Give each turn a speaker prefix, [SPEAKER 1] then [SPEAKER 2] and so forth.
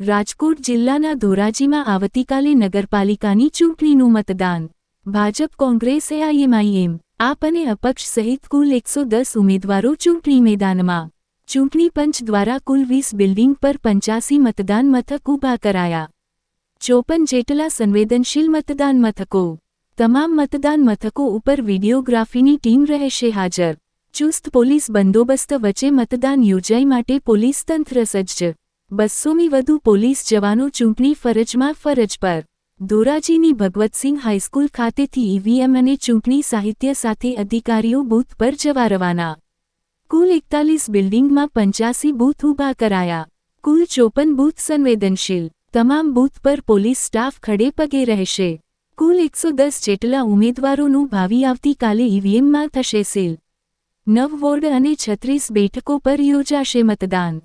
[SPEAKER 1] રાજકોટ જિલ્લાના ધોરાજીમાં આવતીકાલે નગરપાલિકાની ચૂંટણીનું મતદાન. ભાજપ, કોંગ્રેસ, એઆઈએમઆઈએમ, આપ અને અપક્ષ સહિત કુલ એકસો દસ ઉમેદવારો ચૂંટણી મેદાનમાં. ચૂંટણી પંચ દ્વારા કુલ વીસ બિલ્ડિંગ પર પંચાસી મતદાન મથક ઊભા કરાયા. ચોપન જેટલા સંવેદનશીલ મતદાન મથકો. તમામ મતદાન મથકો ઉપર વિડીયોગ્રાફીની ટીમ રહેશે હાજર. ચુસ્ત પોલીસ બંદોબસ્ત વચ્ચે મતદાન યોજાઈ માટે પોલીસ તંત્ર સજ્જ. બસ્સોમી વધુ પોલીસ જવાનો ચૂંટણી ફરજમાં ફરજ પર. ધોરાજીની ભગવતસિંહ હાઈસ્કૂલ ખાતેથી ઈવીએમ અને ચૂંટણી સાહિત્ય સાથે અધિકારીઓ બૂથ પર જવા રવાના. કુલ એકતાલીસ બિલ્ડિંગમાં પંચ્યાસી બૂથ ઊભા કરાયા. કુલ ચોપન બૂથ સંવેદનશીલ. તમામ બૂથ પર પોલીસ સ્ટાફ ખડે પગે રહેશે. કુલ એકસો દસ જેટલા ઉમેદવારોનું ભાવિ આવતીકાલે ઈવીએમમાં થશે સીલ. નવ વોર્ડ અને છત્રીસ બેઠકો પર યોજાશે મતદાન.